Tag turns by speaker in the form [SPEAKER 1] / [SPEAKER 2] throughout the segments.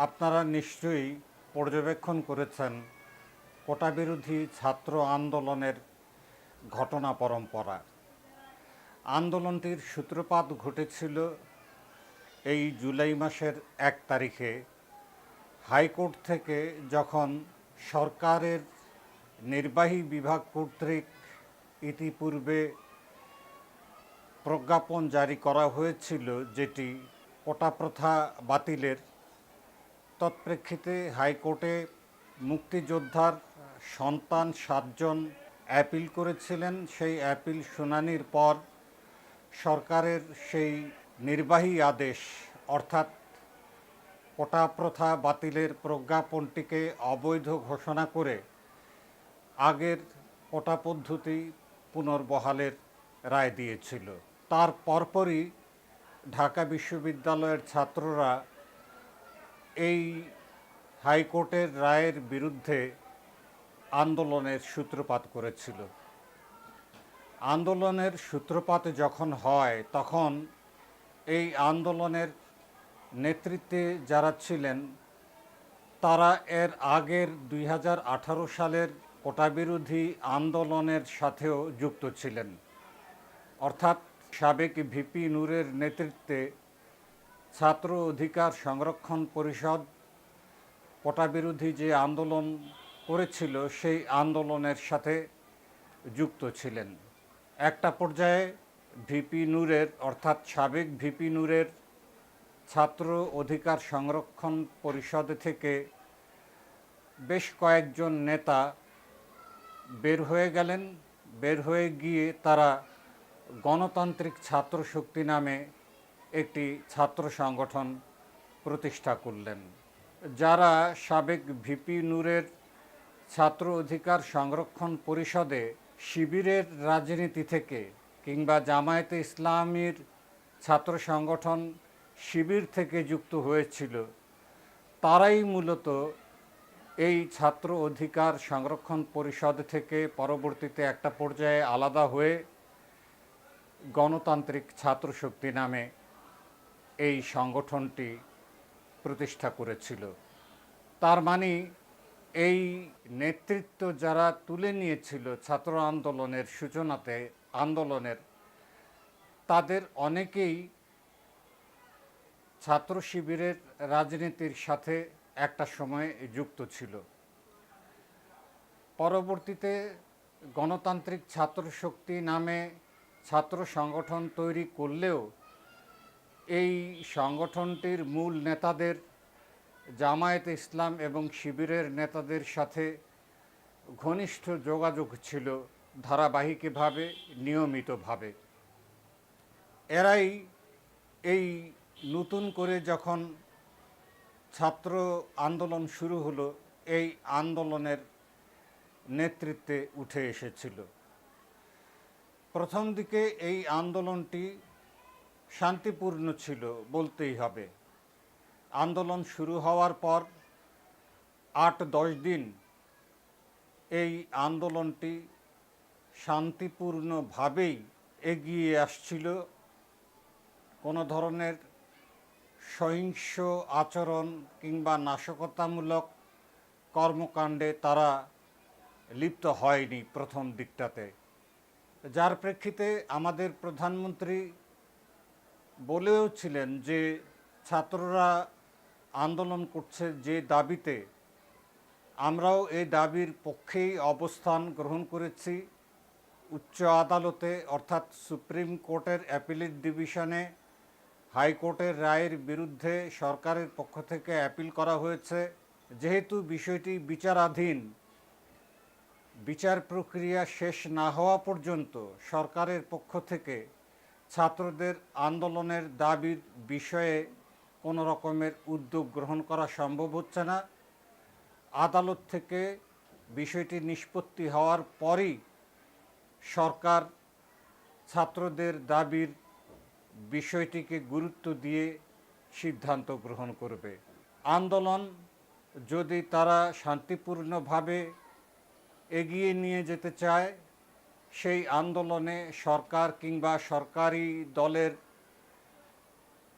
[SPEAKER 1] আপনারা নিশ্চয়ই পর্যবেক্ষণ করেছেন কোটা বিরোধী ছাত্র আন্দোলনের ঘটনা পরম্পরা। আন্দোলনটির সূত্রপাত ঘটেছিল এই জুলাই মাসের এক তারিখে। হাইকোর্ট থেকে যখন সরকারের নির্বাহী বিভাগ কর্তৃক ইতিপূর্বে প্রজ্ঞাপন জারি করা হয়েছিল যেটি কোটা প্রথা বাতিলের তৎপ্রেক্ষিতে হাইকোর্টে মুক্তিযোদ্ধার সন্তান সাতজন অ্যাপিল করেছিলেন। সেই অ্যাপিল শুনানির পর সরকারের সেই নির্বাহী আদেশ, অর্থাৎ কোটা প্রথা বাতিলের প্রজ্ঞাপনটিকে অবৈধ ঘোষণা করে আগের কোটা পদ্ধতি পুনর্বহালের রায় দিয়েছিল। তার পরপরই ঢাকা বিশ্ববিদ্যালয়ের ছাত্ররা এই হাইকোর্টের রায়ের বিরুদ্ধে আন্দোলনের সূত্রপাত করেছিল। আন্দোলনের সূত্রপাত যখন হয়, তখন এই আন্দোলনের নেতৃত্বে যারা ছিলেন, তারা এর আগের দুই হাজার আঠারো সালের কোটাবিরোধী আন্দোলনের সাথেও যুক্ত ছিলেন। অর্থাৎ সাবেক ভিপি নূরের নেতৃত্বে ছাত্র অধিকার সংরক্ষণ পরিষদ কোটা বিরোধী যে আন্দোলন করেছিল, সেই আন্দোলনের সাথে যুক্ত ছিলেন। একটা পর্যায়ে ভিপি নূরের, অর্থাৎ সাবেক ভিপি নূরের ছাত্র অধিকার সংরক্ষণ পরিষদ থেকে বেশ কয়েকজন নেতা বের হয়ে গেলেন। বের হয়ে গিয়ে তারা গণতান্ত্রিক ছাত্র শক্তি নামে একটি ছাত্র সংগঠন প্রতিষ্ঠা করলেন, যারা সাবেক ভিপি নূরের ছাত্র অধিকার সংরক্ষণ পরিষদে শিবিরের রাজনীতি থেকে কিংবা জামায়াতে ইসলামীর ছাত্র সংগঠন শিবির থেকে যুক্ত হয়েছিল, তারাই মূলত এই ছাত্র অধিকার সংরক্ষণ পরিষদ থেকে পরবর্তীতে একটা পর্যায়ে আলাদা হয়ে গণতান্ত্রিক ছাত্র শক্তি নামে এই সংগঠনটি প্রতিষ্ঠা করেছিল। তার মানে এই নেতৃত্ব যারা তুলে নিয়েছিল ছাত্র আন্দোলনের সূচনাতে আন্দোলনের, তাদের অনেকেই ছাত্র শিবিরের রাজনীতির সাথে একটা সময়ে যুক্ত ছিল। পরবর্তীতে গণতান্ত্রিক ছাত্র শক্তি নামে ছাত্র সংগঠন তৈরি করলেও এই সংগঠনটির মূল নেতাদের, জামায়াত ইসলাম এবং শিবিরের নেতাদের সাথে ঘনিষ্ঠ যোগাযোগ ছিল ধারাবাহিকভাবে, নিয়মিতভাবে। এরাই এই নতুন করে যখন ছাত্র আন্দোলন শুরু হলো, এই আন্দোলনের নেতৃত্বে উঠে এসেছিল। প্রথম দিকে এই আন্দোলনটি শান্তিপূর্ণ ছিল বলতেই হবে। আন্দোলন শুরু হওয়ার পর আট দশ দিন এই আন্দোলনটি শান্তিপূর্ণভাবেই এগিয়ে আসছিল। কোনো ধরনের সহিংস আচরণ কিংবা নাশকতামূলক কর্মকাণ্ডে তারা লিপ্ত হয়নি প্রথম দিকটাতে। যার প্রেক্ষিতে আমাদের প্রধানমন্ত্রী বলেও ছিলেন যে ছাত্ররা আন্দোলন করছে যে দাবিতে। আমরাও এই দাবির পক্ষেই অবস্থান গ্রহণ করেছি। উচ্চ আদালতে অর্থাৎ সুপ্রিম কোর্টের অ্যাপিলেট ডিভিশনে হাইকোর্টের রায়ের বিরুদ্ধে সরকারের পক্ষ থেকে অ্যাপিল করা হয়েছে। যেহেতু বিষয়টি বিচারাধীন, বিচার প্রক্রিয়া শেষ না হওয়া পর্যন্ত সরকারের পক্ষ থেকে ছাত্রদের আন্দোলনের দাবির বিষয়ে কোনো রকমের উদ্যোগ গ্রহণ করা সম্ভব হচ্ছে না। আদালত থেকে বিষয়টি নিষ্পত্তি হওয়ার পরই সরকার ছাত্রদের দাবির বিষয়টিকে গুরুত্ব দিয়ে সিদ্ধান্ত গ্রহণ করবে। আন্দোলন যদি তারা শান্তিপূর্ণভাবে এগিয়ে নিয়ে যেতে চায় সেই আন্দোলনে সরকার কিংবা সরকারি দলের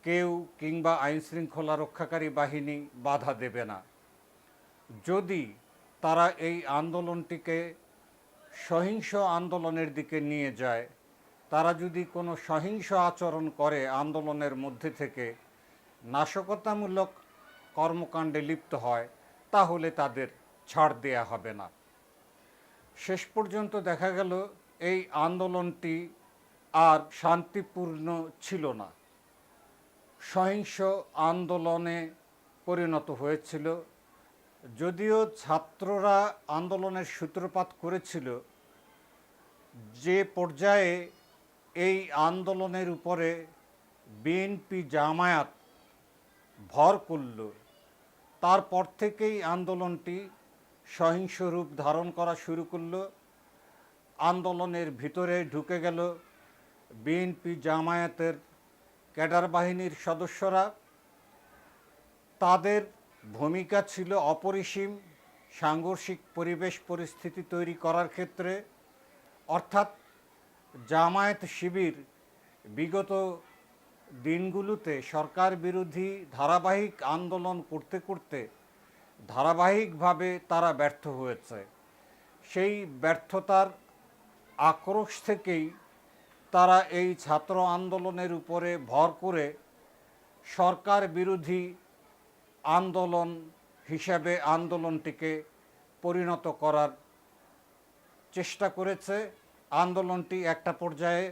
[SPEAKER 1] কেউ কিংবা আইন শৃঙ্খলা রক্ষাকারী বাহিনী বাধা দেবে না। যদি তারা এই আন্দোলনটিকে সহিংস আন্দোলনের দিকে নিয়ে যায়, তারা যদি কোনো সহিংস আচরণ করে আন্দোলনের মধ্যে থেকে নাশকতামূলক কর্মকাণ্ডে লিপ্ত হয়, তাহলে তাদের ছাড় দেয়া হবে না। শেষ পর্যন্ত দেখা গেল এই আন্দোলনটি আর শান্তিপূর্ণ ছিল না। সহিংস আন্দোলনে পরিণত হয়েছিল। যদিও ছাত্ররা আন্দোলনের সূত্রপাত করেছিল, যে পর্যায়ে এই আন্দোলনের উপরে বিএনপি জামায়াত ভর করল, তারপর থেকেই আন্দোলনটি সহিংস রূপ ধারণ করা শুরু করল। আন্দোলনের ভিতরে ঢুকে গেল বিএনপি জামায়াতের ক্যাডার বাহিনীর সদস্যরা। তাদের ভূমিকা ছিল অপরিসীম, সাংঘর্ষিক পরিবেশ পরিস্থিতি তৈরি করার ক্ষেত্রে। অর্থাৎ জামায়াত শিবির বিগত দিনগুলোতে সরকার বিরোধী ধারাবাহিক আন্দোলন করতে করতে ধারাবাহিকভাবে তারা ব্যর্থ হয়েছে। সেই ব্যর্থতার আক্রোশ থেকেই তারা এই ছাত্র আন্দোলনের উপরে ভর করে সরকার বিরোধী আন্দোলন হিসাবে আন্দোলনটিকে পরিণত করার চেষ্টা করেছে। আন্দোলনটি একটা পর্যায়ে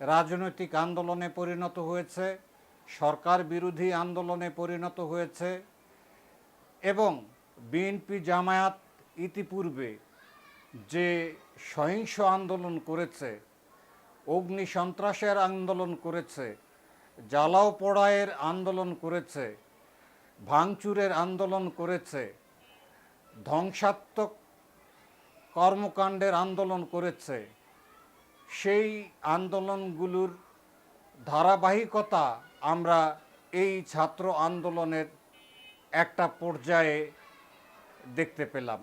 [SPEAKER 1] রাজনৈতিক আন্দোলনে পরিণত হয়েছে, সরকার বিরোধী আন্দোলনে পরিণত হয়েছে এবং বিএনপি জামায়াত ইতিপূর্বে যে সহিংস আন্দোলন করেছে, অগ্নি সন্ত্রাসের আন্দোলন করেছে, জ্বালাও পোড়ায়ের আন্দোলন করেছে, ভাঙচুরের আন্দোলন করেছে, ধ্বংসাত্মক কর্মকাণ্ডের আন্দোলন করেছে, সেই আন্দোলনগুলোর ধারাবাহিকতা আমরা এই ছাত্র আন্দোলনের একটা পর্যায়ে দেখতে পেলাম।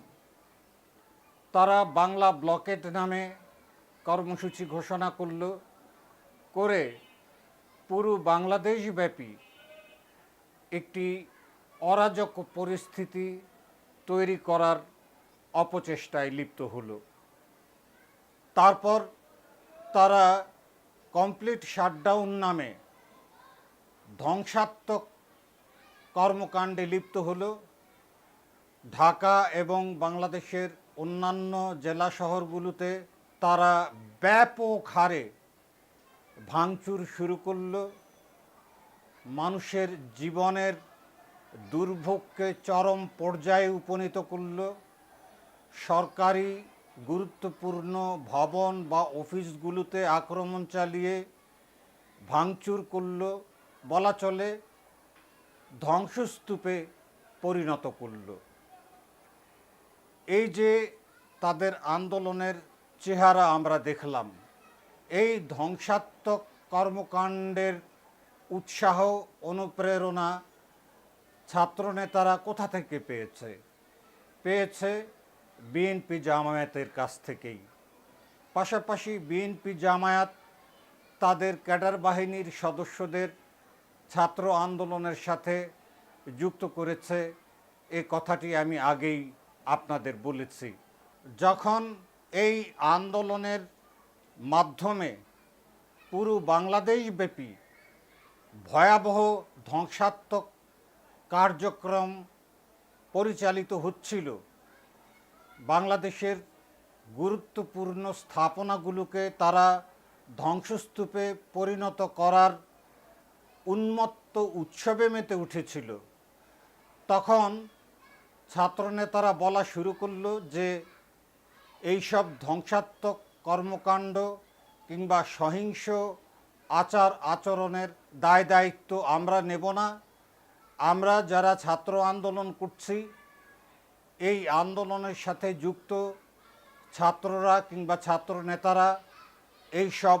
[SPEAKER 1] তারা বাংলা ব্লকেট নামে কর্মসূচি ঘোষণা করল করে পুরো বাংলাদেশব্যাপী একটি অরাজক পরিস্থিতি তৈরি করার অপচেষ্টায় লিপ্ত হলো। তারপর তারা কমপ্লিট শাটডাউন নামে ধ্বংসাত্মক কর্মকাণ্ডে লিপ্ত হল। ঢাকা এবং বাংলাদেশের অন্যান্য জেলা শহরগুলোতে তারা ব্যাপক হারে ভাঙচুর শুরু করল। মানুষের জীবনের দুর্ভোগকে চরম পর্যায়ে উপনীত করল। সরকারি গুরুত্বপূর্ণ ভবন বা অফিসগুলোতে আক্রমণ চালিয়ে ভাঙচুর করল বলা চলে, ধ্বংসস্তূপে পরিণত করল। এই যে তাদের আন্দোলনের চেহারা আমরা দেখলাম, এই ধ্বংসাত্মক কর্মকাণ্ডের উৎসাহ, অনুপ্রেরণা ছাত্রনেতারা কোথা থেকে পেয়েছে? পেয়েছে বিএনপি জামায়াতের কাছ থেকেই। পাশাপাশি বিএনপি জামায়াত তাদের ক্যাডার বাহিনীর সদস্যদের ছাত্র আন্দোলনের সাথে যুক্ত করেছে। এ কথাটি আমি আগেই আপনাদের বলেছি, যখন এই আন্দোলনের মাধ্যমে পুরো বাংলাদেশব্যাপী ভয়াবহ ধ্বংসাত্মক কার্যক্রম পরিচালিত হচ্ছিল, বাংলাদেশের গুরুত্বপূর্ণ স্থাপনাগুলোকে তারা ধ্বংসস্তূপে পরিণত করার উন্মত্ত উৎসবে মেতে উঠেছিল, তখন ছাত্রনেতারা বলা শুরু করল যে এইসব ধ্বংসাত্মক কর্মকাণ্ড কিংবা সহিংস আচার আচরণের দায় দায়িত্ব আমরা নেব না। আমরা যারা ছাত্র আন্দোলন করছি, এই আন্দোলনের সাথে যুক্ত ছাত্ররা কিংবা ছাত্র নেতারা এই সব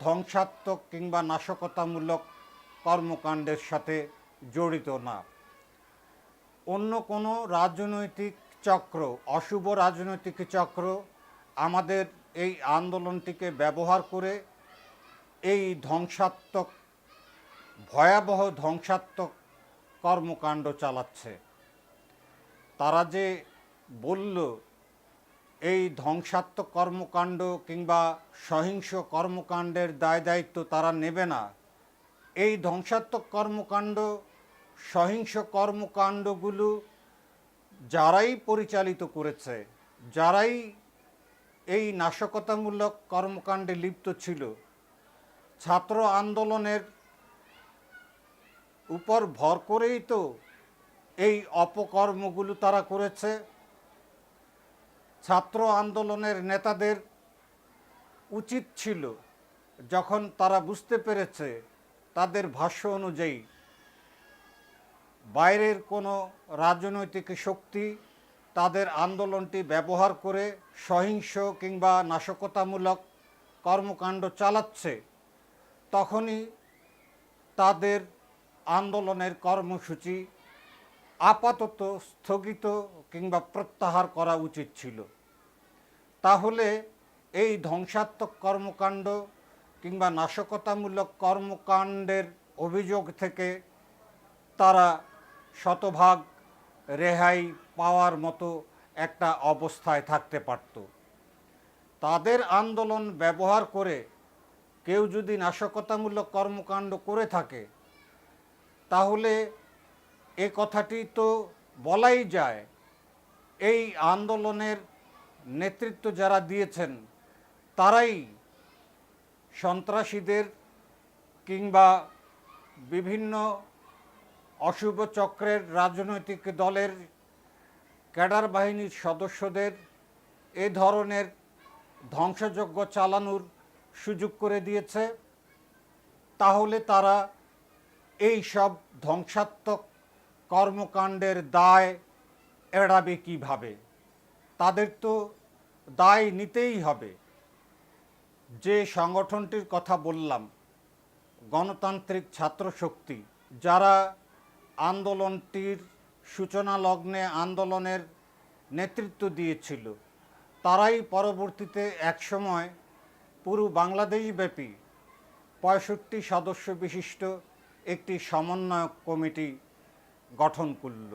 [SPEAKER 1] ধ্বংসাত্মক কিংবা নাশকতামূলক কর্মকাণ্ডের সাথে জড়িত না। অন্য কোনো রাজনৈতিক চক্র, অশুভ রাজনৈতিক চক্র আমাদের এই আন্দোলনটিকে ব্যবহার করে এই ধ্বংসাত্মক, ভয়াবহ ধ্বংসাত্মক কর্মকাণ্ড চালাচ্ছে। তারা যে বলল, এই ধ্বংসাত্মক কর্মকাণ্ড কিংবা সহিংস কর্মকাণ্ডের দায় দায়িত্ব তারা নেবে না, এই ধ্বংসাত্মক কর্মকাণ্ড সহিংস কর্মকাণ্ডগুলো যারাই পরিচালিত করেছে, যারাই এই নাশকতামূলক কর্মকাণ্ডে লিপ্ত ছিল, ছাত্র আন্দোলনের উপর ভর করেই তো এই অপকর্মগুলো তারা করেছে। ছাত্র আন্দোলনের নেতাদের উচিত ছিল, যখন তারা বুঝতে পেরেছে তাদের ভাষ্য অনুযায়ী বাইরের কোনো রাজনৈতিক শক্তি তাদের আন্দোলনটি ব্যবহার করে সহিংস কিংবা নাশকতামূলক কর্মকাণ্ড চালাচ্ছে, তখনই তাদের আন্দোলনের কর্মসূচি আপাতত স্থগিত কিংবা প্রত্যাহার করা উচিত ছিল। তাহলে এই ধ্বংসাত্মক কর্মকাণ্ড কিংবা নাশকতামূলক কর্মকাণ্ডের অভিযোগ থেকে তারা শতভাগ রেহাই পাওয়ার মতো একটা অবস্থায় থাকতে পারত। তাদের আন্দোলন ব্যবহার করে কেউ যদি নাশকতামূলক কর্মকাণ্ড করে থাকে, তাহলে এ কথাটি তো বলাই যায়, এই আন্দোলনের নেতৃত্ব যারা দিয়েছেন, তারাই সন্ত্রাসীদের কিংবা বিভিন্ন অশুভ চক্রের রাজনৈতিক দলের ক্যাডার বাহিনীর সদস্যদের এ ধরনের ধ্বংসযজ্ঞ চালানোর সুযোগ করে দিয়েছে। তাহলে তারা এই সব ধ্বংসাত্মক কর্মকাণ্ডের দায় এড়াবে কীভাবে? তাদের তো দায় নিতেই হবে। যে সংগঠনটির কথা বললাম, গণতান্ত্রিক ছাত্র শক্তি যারা আন্দোলনটির সূচনা লগ্নে আন্দোলনের নেতৃত্ব দিয়েছিল। তারাই পরবর্তীতে একসময় পুরো বাংলাদেশব্যাপী পঁয়ষট্টি সদস্য বিশিষ্ট একটি সমন্বয়ক কমিটি গঠন করল।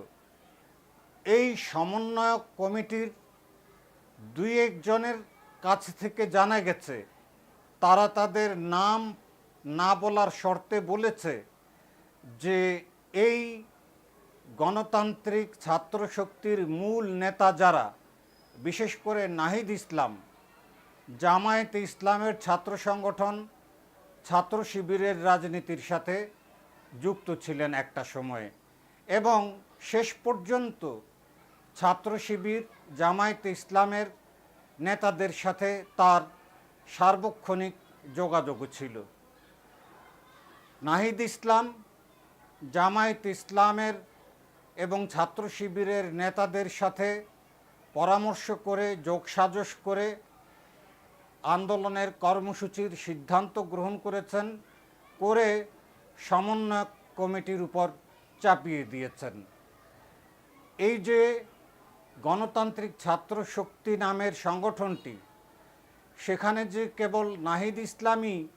[SPEAKER 1] এই সমন্বয়ক কমিটির দুই একজনের কাছ থেকে জানা গেছে, তারা তাদের নাম না বলার শর্তে বলেছে যে এই গণতান্ত্রিক ছাত্র শক্তির মূল নেতা যারা, বিশেষ করে নাহিদ ইসলাম, জামায়াতে ইসলামের ছাত্র সংগঠন, ছাত্র শিবিরের রাজনীতির সাথে যুক্ত ছিলেন একটা সময়ে এবং শেষ পর্যন্ত ছাত্র শিবির, জামায়াতে ইসলামের নেতাদের সাথে তার সার্বক্ষণিক যোগাযোগ ছিল। নাহিদ ইসলাম জামায়াত ইসলামের এবং ছাত্র শিবিরের নেতাদের সাথে পরামর্শ করে, যোগসাজশ করে আন্দোলনের কর্মসূচির সিদ্ধান্ত গ্রহণ করেছেন, করে সমন্বয়ক কমিটির উপর চাপিয়ে দিয়েছেন। এই যে গণতান্ত্রিক ছাত্র শক্তি নামের সংগঠনটি, সেখানে যে কেবল নাহিদ ইসলামী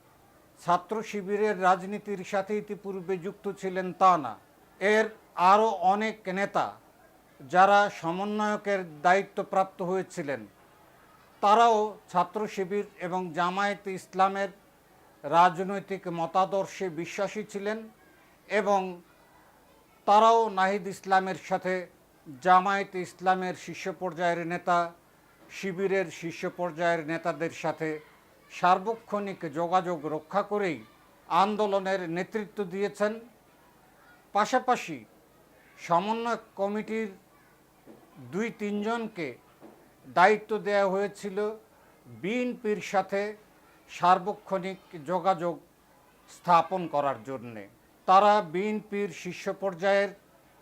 [SPEAKER 1] ছাত্র শিবিরের রাজনীতির সাথে ইতিপূর্বে যুক্ত ছিলেন তা না এর আরও অনেক নেতা যারা সমন্বয়কের দায়িত্বপ্রাপ্ত হয়েছিলেন। তারাও ছাত্র শিবির এবং জামায়াত ইসলামের রাজনৈতিক মতাদর্শে বিশ্বাসী ছিলেন এবং তারাও নাহিদ ইসলামের সাথে জামায়াত ইসলামের শীর্ষ পর্যায়ের নেতা, শিবিরের শীর্ষ পর্যায়ের নেতাদের সাথে সার্বক্ষণিক যোগাযোগ রক্ষা করেই আন্দোলনের নেতৃত্ব দিয়েছেন। পাশাপাশি সমন্বয় কমিটির দুই তিনজনকে দায়িত্ব দেওয়া হয়েছিল বিএনপির সাথে সার্বক্ষণিক যোগাযোগ স্থাপন করার জন্যে। তারা বিএনপির শীর্ষ পর্যায়ের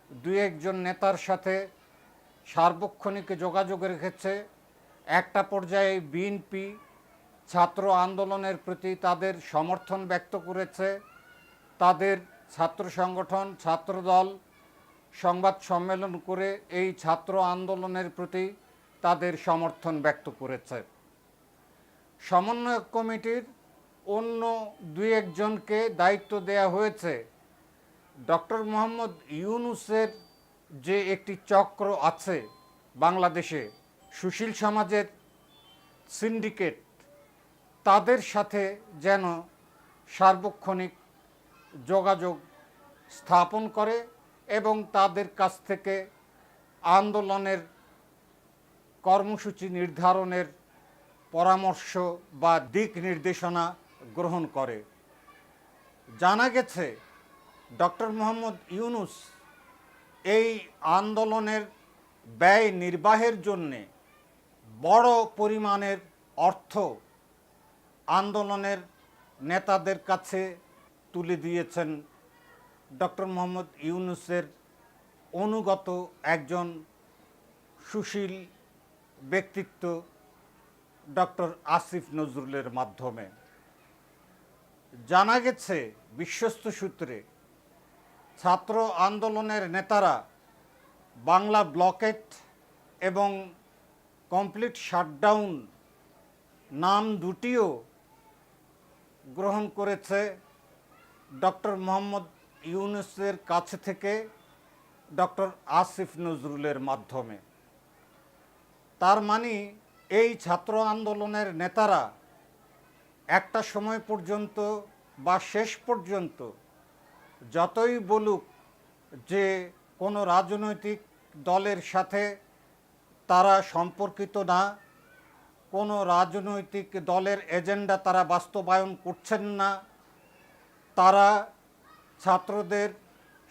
[SPEAKER 1] দুই একজন নেতার সাথে সার্বক্ষণিক যোগাযোগ রেখেছে। একটা পর্যায়ে বিএনপি ছাত্র আন্দোলনের প্রতি তাদের সমর্থন ব্যক্ত করেছে। তাদের ছাত্র সংগঠন ছাত্রদল সংবাদ সম্মেলন করে এই ছাত্র আন্দোলনের প্রতি তাদের সমর্থন ব্যক্ত করেছে। সমন্বয়ক কমিটির অন্য দুই একজনকে দায়িত্ব দেয়া হয়েছে। ডক্টর মোহাম্মদ ইউনুসের যে একটি চক্র আছে বাংলাদেশে, সুশীল সমাজের সিন্ডিকেট তাদের সাথে যেন সার্বক্ষণিক যোগাযোগ স্থাপন করে এবং তাদের কাছ থেকে আন্দোলনের কর্মসূচি নির্ধারণের পরামর্শ বা দিক নির্দেশনা গ্রহণ করে। জানা গেছে, ডক্টর মোহাম্মদ ইউনুস এই আন্দোলনের ব্যয় নির্বাহের জন্যে বড় পরিমাণের অর্থ আন্দোলনের নেতাদের কাছে তুলে দিয়েছেন ডক্টর মোহাম্মদ ইউনুসের অনুগত একজন সুশীল ব্যক্তিত্ব ডক্টর আসিফ নজরুলের মাধ্যমে। জানা গেছে, বিশ্বস্ত সূত্রে ছাত্র আন্দোলনের নেতারা বাংলা ব্লকেট এবং কমপ্লিট শাটডাউন নাম দুটিও গ্রহণ করেছে ডক্টর মোহাম্মদ ইউনুসের কাছে থেকে ডক্টর আসিফ নজরুলের মাধ্যমে। তার মানে এই ছাত্র আন্দোলনের নেতারা একটা সময় পর্যন্ত বা শেষ পর্যন্ত যতই বলুক যে কোনো রাজনৈতিক দলের সাথে তারা সম্পর্কিত না কোনো রাজনৈতিক দলের এজেন্ডা তারা বাস্তবায়ন করছেন না। তারা ছাত্রদের,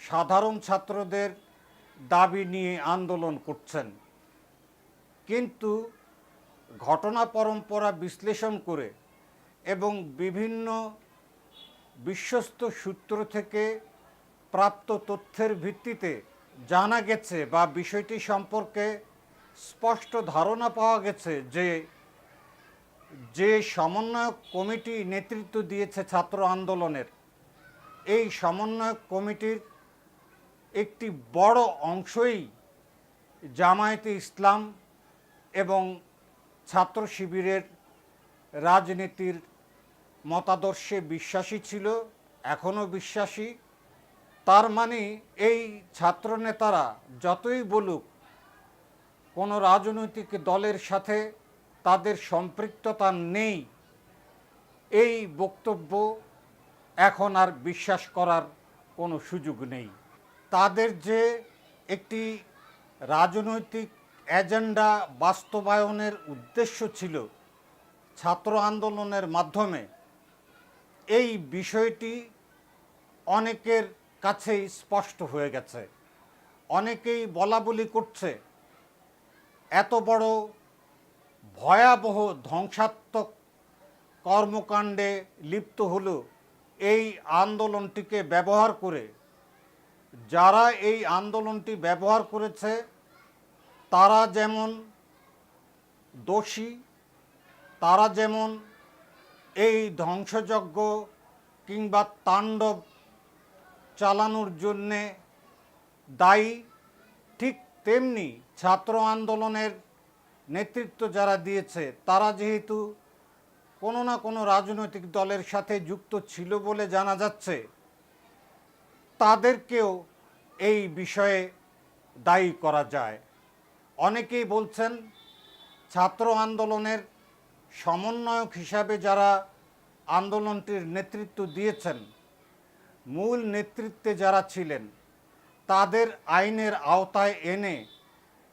[SPEAKER 1] সাধারণ ছাত্রদের দাবি নিয়ে আন্দোলন করছেন। কিন্তু ঘটনা পরম্পরা বিশ্লেষণ করে এবং বিভিন্ন বিশ্বস্ত সূত্র থেকে প্রাপ্ত তথ্যের ভিত্তিতে জানা গেছে বা বিষয়টি সম্পর্কে স্পষ্ট ধারণা পাওয়া গেছে যে যে সমন্বয়ক কমিটি নেতৃত্ব দিয়েছে ছাত্র আন্দোলনের, এই সমন্বয়ক কমিটির একটি বড় অংশই জামায়াতে ইসলাম এবং ছাত্র শিবিরের রাজনীতির মতাদর্শে বিশ্বাসী ছিল, এখনও বিশ্বাসী। তার মানে এই ছাত্র নেতারা যতই বলুক, কোনো রাজনৈতিক দলের সাথে তাদের সম্পৃক্ততা নেই। এই বক্তব্য এখন আর বিশ্বাস করার কোনো সুযোগ নেই। তাদের যে একটি রাজনৈতিক এজেন্ডা বাস্তবায়নের উদ্দেশ্য ছিল ছাত্র আন্দোলনের মাধ্যমে, এই বিষয়টি অনেকের কাছেই স্পষ্ট হয়ে গেছে। অনেকেই বলা বলি করছে, এত বড় ভয়াবহ ধ্বংসাত্মক কর্মকাণ্ডে লিপ্ত হলো এই আন্দোলনটিকে ব্যবহার করে। যারা এই আন্দোলনটি ব্যবহার করেছে, তারা যেমন দোষী, তারা যেমন এই ধ্বংসযজ্ঞ কিংবা তাণ্ডব চালানোর জন্যে দায়ী, ঠিক তেমনি ছাত্র আন্দোলনের নেতৃত্ব যারা দিয়েছে, তারা যেহেতু কোনো না কোনো রাজনৈতিক দলের সাথে যুক্ত ছিল বলে জানা যাচ্ছে, তাদেরকেও এই বিষয়ে দায়ী করা যায়। অনেকেই বলছেন, ছাত্র আন্দোলনের সমন্বয়ক হিসাবে যারা আন্দোলনটির নেতৃত্ব দিয়েছেন, মূল নেতৃত্বে যারা ছিলেন, তাদের আইনের আওতায় এনে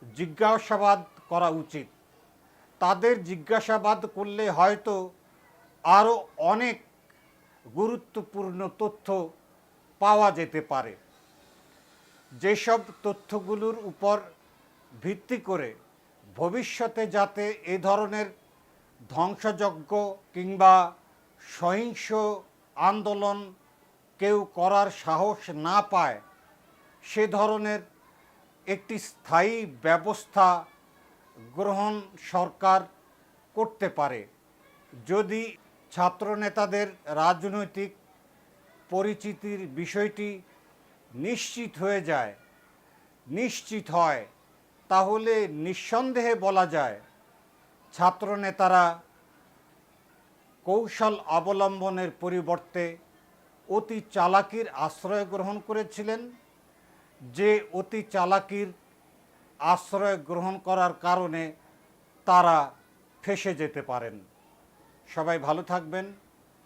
[SPEAKER 1] জিজ্ঞাসাবাদ করা উচিত। তাদের জিজ্ঞাসাবাদ করলে হয়তো আরও অনেক গুরুত্বপূর্ণ তথ্য পাওয়া যেতে পারে। যেসব তথ্যগুলোর উপর ভিত্তি করে ভবিষ্যতে যাতে এ ধরনের ধ্বংসযজ্ঞ কিংবা সহিংস আন্দোলন কেউ করার সাহস না পায়, সে ধরনের একটি স্থায়ী ব্যবস্থা গ্রহণ সরকার করতে পারে। যদি ছাত্রনেতাদের রাজনৈতিক পরিচিতির বিষয়টি নিশ্চিত হয়ে যায়, নিশ্চিত হয়, তাহলে নিঃসন্দেহে বলা যায়, ছাত্রনেতারা কৌশল অবলম্বনের পরিবর্তে অতি চালাকির আশ্রয় গ্রহণ করেছিলেন। যে অতি চালাকির আশ্রয় গ্রহণ করার কারণে তারা ফেসে যেতে পারেন। সবাই ভালো থাকবেন।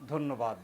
[SPEAKER 1] ধন্যবাদ।